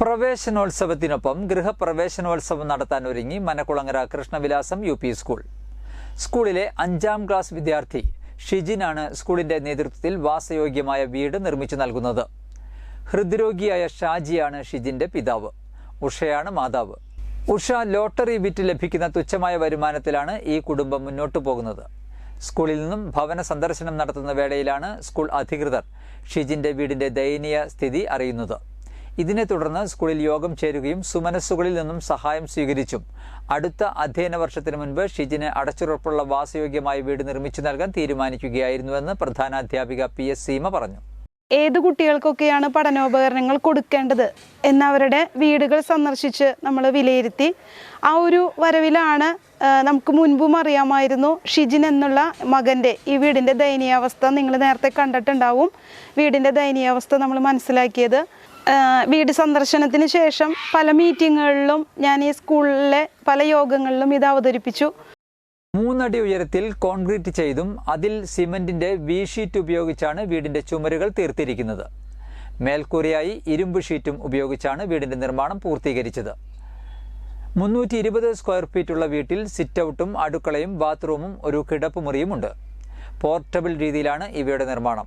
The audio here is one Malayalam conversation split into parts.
പ്രവേശനോത്സവത്തിനൊപ്പം ഗൃഹപ്രവേശനോത്സവം നടത്താൻ ഒരുങ്ങി Manakkulangara Krishnavilasam U P school. സ്കൂളിലെ അഞ്ചാം ക്ലാസ് വിദ്യാർത്ഥി ഷിജിനാണ് സ്കൂളിന്റെ നേതൃത്വത്തിൽ വാസയോഗ്യമായ വീട് നിർമ്മിച്ചു നൽകുന്നത്. ഹൃദ്രോഗിയായ ഷാജിയാണ് ഷിജിന്റെ പിതാവ്. ഉഷയാണ് മാതാവ്. ഉഷ ലോട്ടറി വിറ്റ് ലഭിക്കുന്ന തുച്ഛമായ വരുമാനത്തിലാണ് ഈ കുടുംബം മുന്നോട്ടു പോകുന്നത്. സ്കൂളിൽ നിന്നും ഭവന സന്ദർശനം നടത്തുന്ന വേളയിലാണ് സ്കൂൾ അധികൃതർ ഷിജിന്റെ വീടിന്റെ ദയനീയ സ്ഥിതി അറിയുന്നത്. ഇതിനെ തുടർന്ന് സ്കൂളിൽ യോഗം ചേരുകയും സുമനസ്സുകളിൽ നിന്നും സഹായം സ്വീകരിച്ചും. അടുത്ത അധ്യയന വർഷത്തിന് മുൻപ് ഷിജിന് അടച്ചുറപ്പുള്ള വാസയോഗ്യമായ വീട് നിർമ്മിച്ചു നൽകാൻ തീരുമാനിക്കുകയായിരുന്നുവെന്ന് പ്രധാനാധ്യാപിക പി എസ് സീമ പറഞ്ഞു. ഏത് കുട്ടികൾക്കൊക്കെയാണ് പഠനോപകരണങ്ങൾ കൊടുക്കേണ്ടത് എന്നവരുടെ വീടുകൾ സന്ദർശിച്ച് നമ്മൾ വിലയിരുത്തി. ആ ഒരു വരവിലാണ് നമുക്ക് മുൻപും അറിയാമായിരുന്നു ഷിജിൻ എന്നുള്ള മകന്റെ ഈ വീടിന്റെ ദയനീയാവസ്ഥ. നിങ്ങൾ നേരത്തെ കണ്ടിട്ടുണ്ടാവും വീടിന്റെ ദയനീയാവസ്ഥ നമ്മൾ മനസ്സിലാക്കിയത്. വീട് സന്ദർശനത്തിന് ശേഷം പല മീറ്റിങ്ങുകളിലും ഞാൻ ഈ സ്കൂളിലെ പല യോഗങ്ങളിലും ഇത് അവതരിപ്പിച്ചു. മൂന്നടി ഉയരത്തിൽ കോൺക്രീറ്റ് ചെയ്തും അതിൽ സിമന്റിന്റെ വി ഷീറ്റ് ഉപയോഗിച്ചാണ് വീടിന്റെ ചുമരുകൾ തീർത്തിരിക്കുന്നത്. മേൽക്കൂരയായി ഇരുമ്പ് ഷീറ്റും ഉപയോഗിച്ചാണ് വീടിന്റെ നിർമ്മാണം പൂർത്തീകരിച്ചത്. മുന്നൂറ്റി ഇരുപത് സ്ക്വയർ ഫീറ്റുള്ള വീട്ടിൽ സിറ്റ് ഔട്ടും അടുക്കളയും ബാത്റൂമും ഒരു കിടപ്പുമുറിയുമുണ്ട് പോർട്ടബിൾ രീതിയിലാണ് ഇവയുടെ നിർമ്മാണം.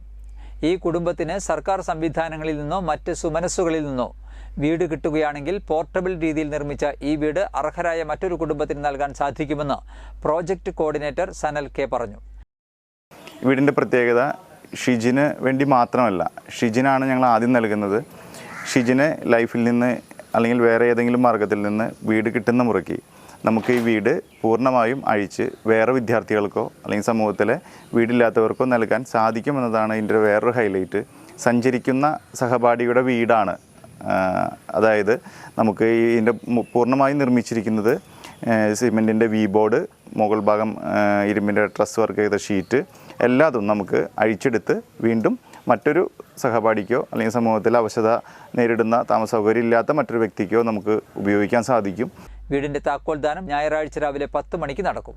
ഈ കുടുംബത്തിന് സർക്കാർ സംവിധാനങ്ങളിൽ നിന്നോ മറ്റ് സുമനസ്സുകളിൽ നിന്നോ വീട് കിട്ടുകയാണെങ്കിൽ പോർട്ടബിൾ രീതിയിൽ നിർമ്മിച്ച ഈ വീട് അർഹരായ മറ്റൊരു കുടുംബത്തിന് നൽകാൻ സാധിക്കുമെന്ന് പ്രോജക്റ്റ് കോർഡിനേറ്റർ സനൽ കെ പറഞ്ഞു. വീടിന്റെ പ്രത്യേകത ഷിജിന് വേണ്ടി മാത്രമല്ല ഷിജിനാണ് ഞങ്ങൾ ആദ്യം നൽകുന്നത്. ഷിജിന് ലൈഫിൽ നിന്ന് അല്ലെങ്കിൽ വേറെ ഏതെങ്കിലും മാർഗത്തിൽ നിന്ന് വീട് കിട്ടുന്ന മുറയ്ക്ക് നമുക്ക് ഈ വീട് പൂർണമായും അഴിച്ച് വേറെ വിദ്യാർത്ഥികൾക്കോ അല്ലെങ്കിൽ സമൂഹത്തിലെ വീടില്ലാത്തവർക്കോ നൽകാൻ സാധിക്കുമെന്നതാണ് ഇതിന്റെ വേറൊരു ഹൈലൈറ്റ് സഞ്ചരിക്കുന്ന സഹപാഠിയുടെ വീടാണ്. അതായത് നമുക്ക് ഇതിന്റെ പൂർണമായും നിർമ്മിച്ചിരിക്കുന്നത് സിമെന്റിന്റെ വി ബോർഡ് മുകൾ ഭാഗം ഇരുമ്പിന്റെ ട്രസ് വർക്ക് ചെയ്ത ഷീറ്റ് എല്ലാതും നമുക്ക് അഴിച്ചെടുത്ത് വീണ്ടും മറ്റൊരു സഹപാഠിക്കോ അല്ലെങ്കിൽ സമൂഹത്തിൽ അവശത നേരിടുന്ന താമസ സൗകര്യം ഇല്ലാത്ത മറ്റൊരു വ്യക്തിക്കോ നമുക്ക് ഉപയോഗിക്കാൻ സാധിക്കും. വീടിന്റെ താക്കോൽദാനം ഞായറാഴ്ച രാവിലെ പത്ത് മണിക്ക് നടക്കും